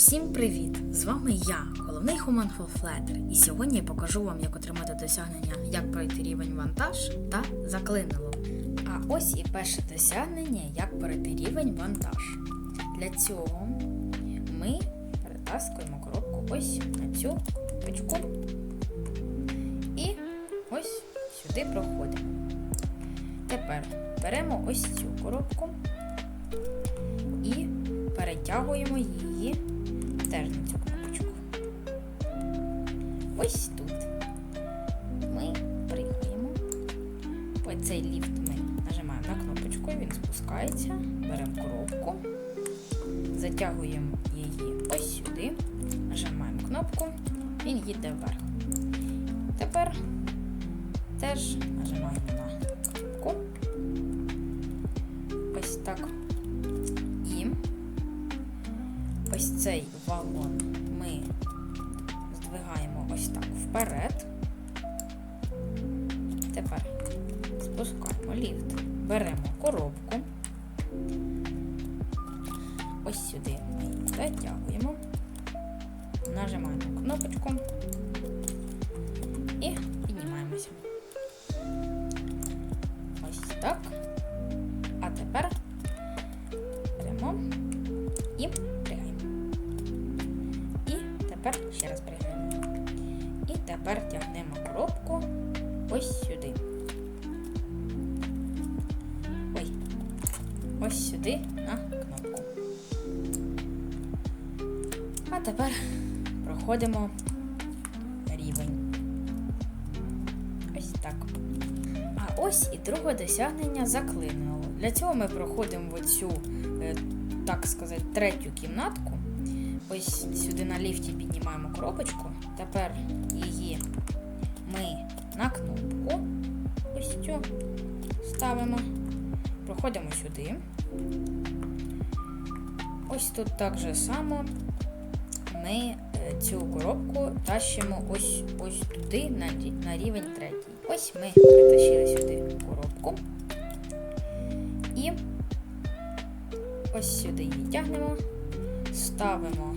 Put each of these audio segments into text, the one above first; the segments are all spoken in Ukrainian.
Всім привіт! З вами я, головний Human Flatter, і сьогодні я покажу вам, як отримати досягнення, як пройти рівень вантаж та заклинило. А ось і перше досягнення, як пройти рівень вантаж. Для цього ми перетаскуємо коробку ось на цю точку і ось сюди проходимо. Тепер беремо ось цю коробку і перетягуємо її теж на цю кнопочку. Ось тут ми приїхаємо. Ось цей ліфт ми нажимаємо на кнопочку, він спускається, беремо коробку, затягуємо її ось сюди, нажимаємо кнопку, він їде вверх. Тепер теж нажимаємо на кнопку. Ось так. Ось цей вагон ми здвигаємо ось так вперед. Тепер спускаємо ліфт, беремо коробку. Ось сюди ми її затягуємо, нажимаємо кнопочку і тепер ще раз пригаємо. І тепер тягнемо коробку ось сюди. Ой. Ось сюди на кнопку. А тепер проходимо рівень. Ось так. А ось і друге досягнення заклинило. Для цього ми проходимо оцю, е, так сказати, третю кімнатку. Ось сюди на ліфті піднімаємо коробочку. Тепер її ми на кнопку ось цю ставимо. Проходимо сюди. Ось тут так же само ми е, цю коробку тащимо ось ось туди на, рівень третій. Ось ми притащили сюди коробку. І ось сюди її тягнемо, ставимо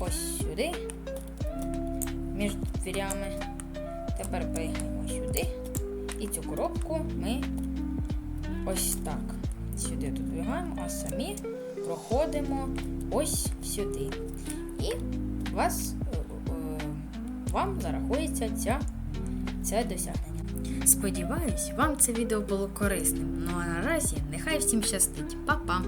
ось сюди між дверями. Тепер пригаємо сюди. І цю коробку ми ось так сюди тут двигаємо, а самі проходимо ось сюди. І вас, е, е, вам зарахується ця, це досягнення. Сподіваюсь, вам це відео було корисним. Ну а наразі нехай всім щастить. Па-па!